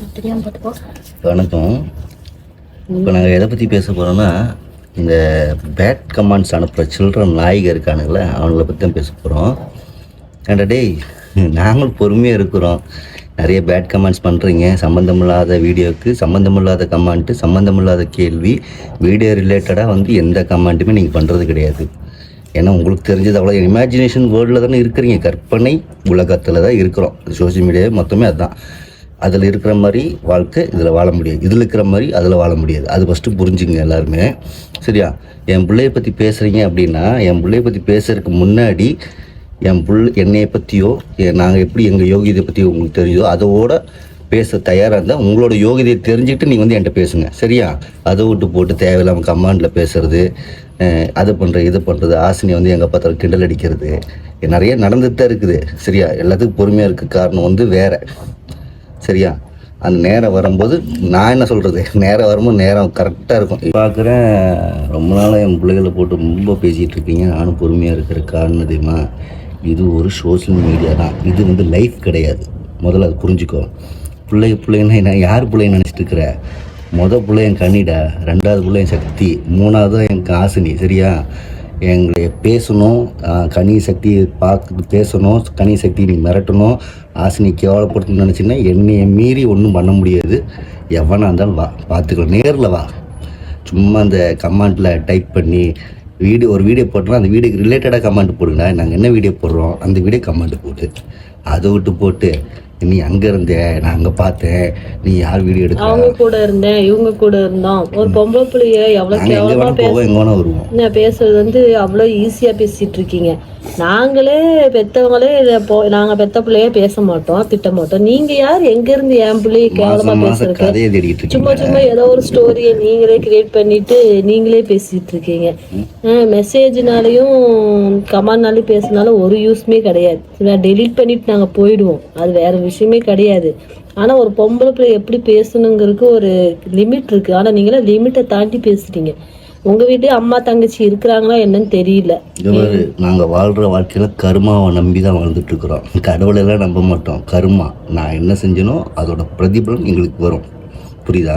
வணக்கம். இப்போ நாங்கள் எதை பற்றி பேச போகிறோம்னா இந்த பேட் கமாண்ட்ஸ் அனுப்புகிற சில்ட்ரன் நாயகர் இருக்கானுங்களே அவங்கள பற்றி தான் பேச போகிறோம் ஏன்டா டேய் நாங்களும் பொறுமையாக இருக்கிறோம். நிறைய பேட் கமெண்ட்ஸ் பண்ணுறீங்க சம்மந்தமில்லாத வீடியோவுக்கு சம்மந்தமில்லாத கமெண்ட்டு சம்மந்தமில்லாத கேள்வி வீடியோ ரிலேட்டடாக வந்து எந்த கமெண்ட்டுமே நீங்கள் பண்ணுறது கிடையாது. ஏன்னா உங்களுக்கு தெரிஞ்சது அவ்வளோ இமேஜினேஷன் வேர்ல்டில் தானே இருக்கிறீங்க. கற்பனை உலகத்தில் தான் இருக்கிறோம். சோஷியல் மீடியா மொத்தமே அதுதான் அதில் இருக்கிற மாதிரி வாழ்க்கை இதில் வாழ முடியாது. இதில் இருக்கிற மாதிரி அதில் வாழ முடியாது. அது ஃபஸ்ட்டு புரிஞ்சுங்க எல்லாருமே. சரியா? என் பிள்ளைய பற்றி பேசுகிறீங்க அப்படின்னா என் பிள்ளைய பற்றி பேசுறதுக்கு முன்னாடி என் புள் என்னையை பற்றியோ நாங்கள் எப்படி எங்கள் யோகியதை பற்றி உங்களுக்கு தெரியுதோ அதோட பேச தயாராக இருந்தால் உங்களோட யோகியதையை தெரிஞ்சுக்கிட்டு நீங்கள் வந்து என்கிட்ட பேசுங்க. சரியா? அதை விட்டு போட்டு தேவையில்லாமல் கமாண்டில் பேசுறது அதை அது பண்ணுறது இது பண்ணுறது ஆசினியை வந்து எங்கள் பார்த்தாலும் கிண்டல் அடிக்கிறது நிறைய நடந்துட்டு தான் இருக்குது. சரியா? எல்லாத்துக்கும் பொறுமையாக இருக்க காரணம் வந்து வேறு. சரியா? அந்த நேரம் வரும்போது நான் என்ன சொல்கிறது நேரம் வரும்போது நேரம் கரெக்டாக இருக்கும். பார்க்குறேன் ரொம்ப நாளாக என் பிள்ளைகளை போட்டு ரொம்ப பேசிகிட்டு இருக்கீங்க. நானும் பொறுமையாக இருக்கிற காரணம் தெரியுமா? இது ஒரு சோஷியல் மீடியா தான். இது வந்து லைஃப் கிடையாது. முதல்ல அது புரிஞ்சுக்கோ. பிள்ளை பிள்ளைன்னா என்ன? யார் பிள்ளைன்னு நினச்சிட்டு இருக்கிற? மொதல் பிள்ளை என் கண்ணிடா ரெண்டாவது பிள்ளை என் சக்தி மூணாவது என் ஆசினி சரியா? எங்களை பேசணும் கனி சக்தி பார்த்து பேசணும் கனி சக்தி நீ மிரட்டணும் ஆசினி கேவலப்படுத்தணும்னு நினச்சின்னா என்னையை மீறி ஒன்றும் பண்ண முடியாது. எவனாக இருந்தாலும் வா பார்த்துக்கலாம் நேரில் வா. சும்மா அந்த கமெண்ட்டில் டைப் பண்ணி வீடியோ ஒரு வீடியோ போட்டோம்னா அந்த வீடியோக்கு ரிலேட்டடாக கமெண்ட் போடுங்கண்ணா நாங்கள் என்ன வீடியோ போடுறோம்? அந்த வீடியோ கமெண்ட் போட்டு அதை விட்டு போட்டு நீ அங்கே இருந்த நான் அங்கே பார்த்தேன். நீ யார் வீடியோ எடுக்க அவங்க கூட இருந்தேன் இவங்க கூட இருந்தோம் ஒரு பொம்பளை பிள்ளைய எவ்வளவு நாங்கள் எங்கே கேவலமா வேணால் போவோம் எங்கே வேணால் வருவோம். நான் பேசுறது வந்து அவ்வளோ ஈஸியா பேசிட்டு இருக்கீங்க. நாங்களே பெத்தவங்களே இதை போ நாங்க பெத்த பிள்ளைய பேச மாட்டோம் திட்ட மாட்டோம். நீங்க யார்? எங்க இருந்து என் பிள்ளைய கேவலமா மாதம் மாதம் பேசுறதுக்கு கதையை தேடிட்டு சும்மா சும்மா ஏதோ ஒரு ஸ்டோரியை நீங்களே கிரியேட் பண்ணிட்டு நீங்களே பேசிட்டு இருக்கீங்க. மெசேஜ்னாலையும் கமெண்ட்னாலையும் பேசினாலும் ஒரு யூஸ்மே கிடையாது. டெலீட் பண்ணிட்டு நாங்க போயிடுவோம். அது வேற விஷயமே. கிடையாது. ஆனா ஒரு பொம்பளை பிள்ளை எப்படி பேசணுங்கிறதுக்கு ஒரு லிமிட் இருக்கு. ஆனா நீங்களே லிமிட்டை தாண்டி பேசுறீங்க உங்க வீட்டு அம்மா தங்கச்சி இருக்கிறாங்களா என்னன்னு தெரியல. நாங்கள் வாழ்கிற வாழ்க்கையில் கருமாவை நம்பி தான் வாழ்ந்துட்டு இருக்கிறோம் கடவுளெல்லாம் நம்ப மாட்டோம். கருமா நான் என்ன செஞ்சனோ அதோட பிரதிபலன் எங்களுக்கு வரும். புரியுதா?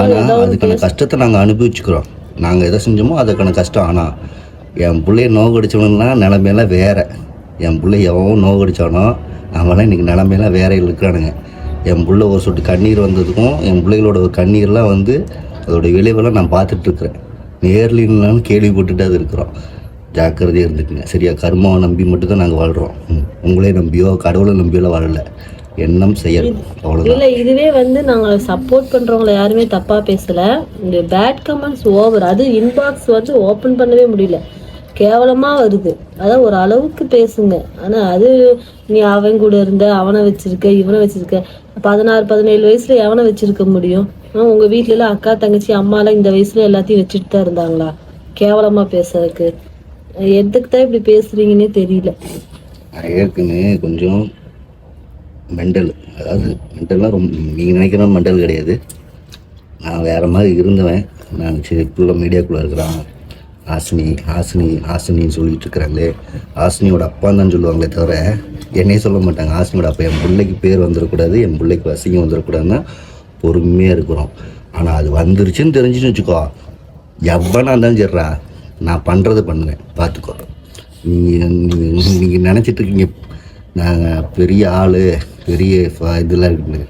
ஆனால் அதுக்கான கஷ்டத்தை நாங்கள் அனுபவிச்சுக்கிறோம். நாங்கள் எதை செஞ்சோமோ அதுக்கான கஷ்டம். ஆனால் என் பிள்ளைய நோகடிச்சவனுலாம் நிலமையெல்லாம் வேற. என் பிள்ளை எவன் நோகடிச்சானோ அவன்லாம் இன்றைக்கி நிலமையெல்லாம் வேறையில் இருக்கிறானுங்க என் பிள்ள ஒரு சொட்டு கண்ணீர் வந்ததுக்கும் என் பிள்ளைகளோட ஒரு கண்ணீர்லாம் வந்து அதோட விளைவெல்லாம் நான் பார்த்துட்ருக்குறேன். நேர்லின்னு கேள்விப்பட்டுட்டு அது இருக்கிறோம். ஜாக்கிரதையாக இருந்துக்குங்க. சரியா கர்மாவை நம்பி மட்டும்தான் நாங்கள் வாழ்கிறோம் உங்களே நம்பியோ கடவுளை நம்பியோலாம் வாழல. எண்ணம் செயல் அவ்வளோதான் இதுவே வந்து நாங்கள் சப்போர்ட் பண்ணுறவங்கள யாருமே தப்பாக பேசலை. இந்த பேட் கமெண்ட்ஸ் ஓவர் அது இன்பாக்ஸ் வந்து ஓப்பன் பண்ணவே முடியல. கேவலமாக வருது. அதான் ஒரு அளவுக்கு பேசுங்க. ஆனால் அது நீ அவன் கூட இருந்த அவனை வச்சிருக்க இவனை வச்சிருக்க பதினாறு பதினேழு வயசுல எவனை வச்சிருக்க முடியும்? ஆனால் உங்க வீட்டிலலாம் அக்கா தங்கச்சி அம்மாலாம் இந்த வயசுல எல்லாத்தையும் வச்சுட்டு தான் இருந்தாங்களா? கேவலமா பேசுறதுக்கு. எதுக்கு தான் இப்படி பேசுறீங்கன்னே தெரியல. ஏற்கனவே கொஞ்சம் மெண்டல் அதாவது மெண்டல்லாம் ரொம்ப நீங்கள் நினைக்கிற மெண்டல் கிடையாது. நான் வேறு மாதிரி இருந்தவன். நான் சரி மீடியாக்குள்ளே இருக்கிறான். ஆசினி ஹாசினி ஹாசினின்னு சொல்லிட்டு இருக்கிறாங்களே. ஆசினியோட அப்பா தான் சொல்லுவாங்களே தவிர என்னையே சொல்ல மாட்டாங்க. ஆசினியோட அப்பா என் பிள்ளைக்கு பேர் வந்துடக்கூடாது என் பிள்ளைக்கு அசிங்கம் வந்துடக்கூடாதுன்னா பொறுமையாக இருக்கிறோம். ஆனால் அது வந்துருச்சுன்னு தெரிஞ்சுன்னு வச்சுக்கோ. எவ்வளோ இருந்தாலும் சரிடா நான் பண்ணுறது பண்ணுவேன். பார்த்துக்கோ நீங்கள் நீங்கள் நினச்சிட்டு இருக்கீங்க. நாங்கள் பெரிய ஆள் பெரிய இதெல்லாம் இருக்குது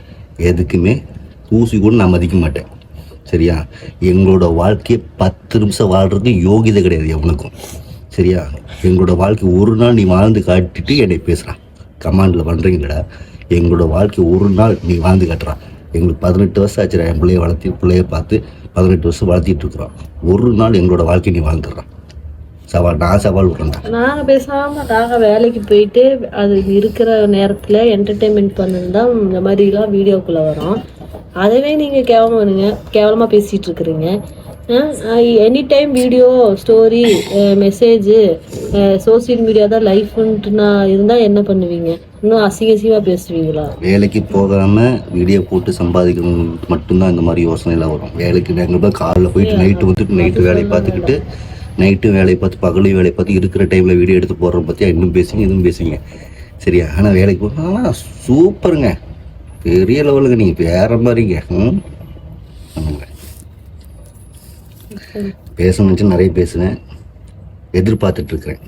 எதுக்குமே ஊசி கூட நான் மதிக்க மாட்டேன். சரியா? எங்களோட வாழ்க்கையை பத்து நிமிஷம் வாழ்கிறதுக்கு யோகிதை கிடையாது எவனுக்கும் சரியா? எங்களோட வாழ்க்கை ஒரு நாள் நீ வாழ்ந்து காட்டிட்டு என்னை பேசுகிறான் கமாண்டில் பண்ணுறீங்களா எங்களோட வாழ்க்கை ஒரு நாள் நீ வாழ்ந்து காட்டுறான் எங்களுக்கு பதினெட்டு வருஷம் ஆச்சுடா என் பிள்ளைய வளர்த்தி பிள்ளைய பார்த்து பதினெட்டு வருஷம் வளர்த்திட்டு இருக்கிறோம். ஒரு நாள் எங்களோட வாழ்க்கையை நீ வாழ்ந்துடுறான் சவால் நான் சவால் விட்றேன் நாங்கள் பேசாமல் நாங்கள் வேலைக்கு போயிட்டு அது இருக்கிற நேரத்தில் என்டர்டைன்மெண்ட் பண்ணது தான் இந்த மாதிரிலாம் வீடியோக்குள்ளே வரும். அதவே நீங்க கேவலம் பண்ணுங்க கேவலமா பேசிட்டு இருக்கிறீங்க any time video story message social media தான் லைஃப்ன்ட்டு நான் இருந்தா என்ன பண்ணுவீங்க? இன்னும் அசிங்க அசிங்கமா பேசுவீங்களா? வேலைக்கு போகாமல் வீடியோ போட்டு சம்பாதிக்கணும் மட்டும்தான் இந்த மாதிரி யோசனைலாம் வரும். வேலைக்கு நாங்கள் போய் காலைல போயிட்டு நைட்டு வந்துட்டு நைட்டு வேலையை பார்த்துக்கிட்டு நைட்டு வேலையை பார்த்து பகலையும் வேலையை பார்த்து இருக்கிற டைமில் வீடியோ எடுத்து போடுற பற்றியா இன்னும் பேசுங்க இதுவும் பேசுங்க. சரியா? ஆனால் வேலைக்கு போனால் சூப்பருங்க பெரிய லெவலுக்கு நீங்கள் வேற மாதிரிங்க. ம்? பண்ணுங்க பேசணும்னு நிறைய பேசுனேன் எதிர்பார்த்துட்டு இருக்கிறேன்.